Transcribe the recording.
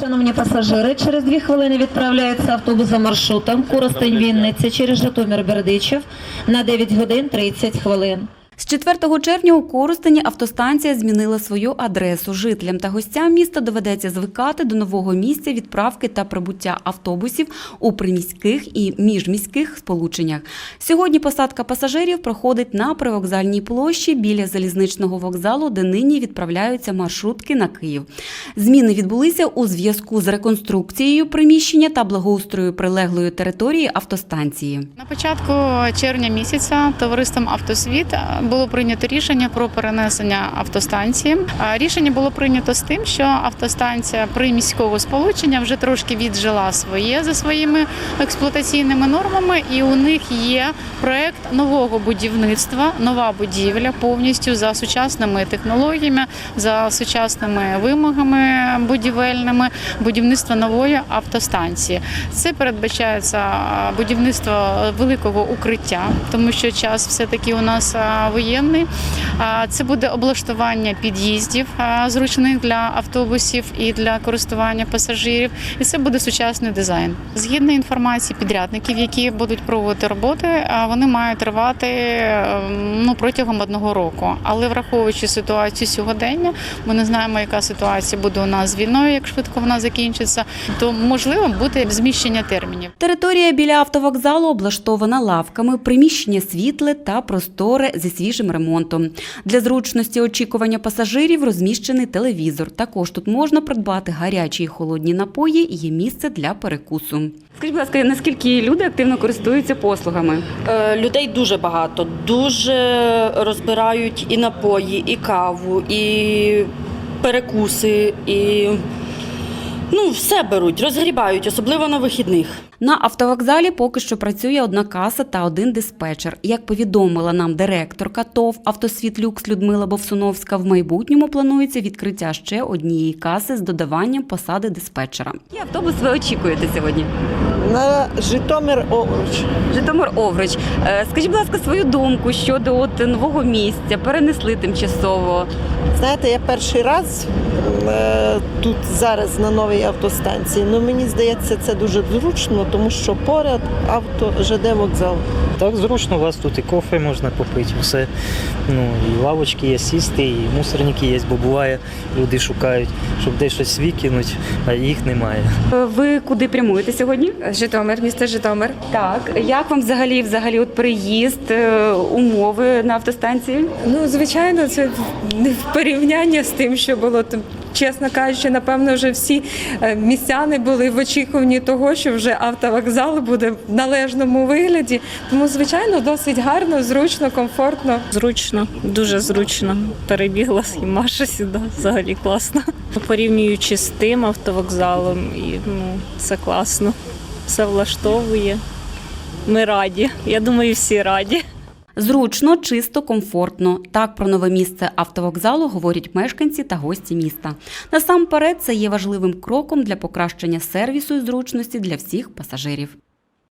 Шановні пасажири, через дві хвилини відправляється автобус за маршрутом. Коростень Вінниця через Житомир Бердичев на 9 годин 30 хвилин. З 4 червня у Коростені автостанція змінила свою адресу. Жителям та гостям міста доведеться звикати до нового місця відправки та прибуття автобусів у приміських і міжміських сполученнях. Сьогодні посадка пасажирів проходить на привокзальній площі біля залізничного вокзалу, де нині відправляються маршрутки на Київ. Зміни відбулися у зв'язку з реконструкцією приміщення та благоустрою прилеглої території автостанції. На початку червня місяця товариством Автосвіт було прийнято рішення про перенесення автостанції. Рішення було прийнято з тим, що автостанція приміського сполучення вже трошки віджила своє за своїми експлуатаційними нормами, і у них є проект нового будівництва, нова будівля повністю за сучасними технологіями, за сучасними вимогами будівельними будівництва нової автостанції. Це передбачається будівництво великого укриття, тому що час все-таки у нас воєнний. Це буде облаштування під'їздів зручних для автобусів і для користування пасажирів. І це буде сучасний дизайн. Згідно інформації підрядників, які будуть проводити роботи, вони мають тривати е, ну, протягом одного року. Але враховуючи ситуацію сьогодення, ми не знаємо, яка ситуація буде у нас з війною, як швидко вона закінчиться, то можливо буде зміщення термінів. Територія біля автовокзалу облаштована лавками, приміщення світле та просторе зі свіжим ремонтом. Для зручності очікування пасажирів розміщений телевізор. Також тут можна придбати гарячі і холодні напої і є місце для перекусу. Скажіть, будь ласка, наскільки люди активно користуються послугами? Е, Людей дуже багато, дуже розбирають і напої, і каву, і перекуси, і ну, все беруть, розгрібають, особливо на вихідних. На автовокзалі поки що працює одна каса та один диспетчер. Як повідомила нам директорка ТОВ «Автосвіт Люкс» Людмила Бовсуновська, в майбутньому планується відкриття ще однієї каси з додаванням посади диспетчера. Який автобус ви очікуєте сьогодні? на Житомир Овруч. Житомир Овруч. Е, Скажіть, будь ласка, свою думку щодо от нового місця, перенесли тимчасово. Знаєте, я перший раз е, тут зараз на новій автостанції. Ну мені здається, це дуже зручно, тому що поряд авто ЖД вокзал. Так зручно, у вас тут і кофе можна попити, все. Ну, і лавочки є, сісти, і мусорники є, бо буває, люди шукають, щоб десь щось викинуть, а їх немає. Е, Ви куди прямуєте сьогодні? Житомир, місто Житомир. Так, як вам взагалі взагалі от приїзд, е, умови на автостанції? Ну, звичайно, це не в порівнянні з тим, що було. Чесно кажучи, напевно, вже всі е, містяни були в очікуванні того, що вже автовокзал буде в належному вигляді. Тому, звичайно, досить гарно, зручно, комфортно. Зручно, дуже зручно. Перебігла з Маша сюди, взагалі класно. Порівнюючи з тим автовокзалом, і ну, це класно. Все влаштовує. Ми раді. Я думаю, всі раді. Зручно, чисто, комфортно. Так про нове місце автовокзалу говорять мешканці та гості міста. Насамперед, це є важливим кроком для покращення сервісу і зручності для всіх пасажирів.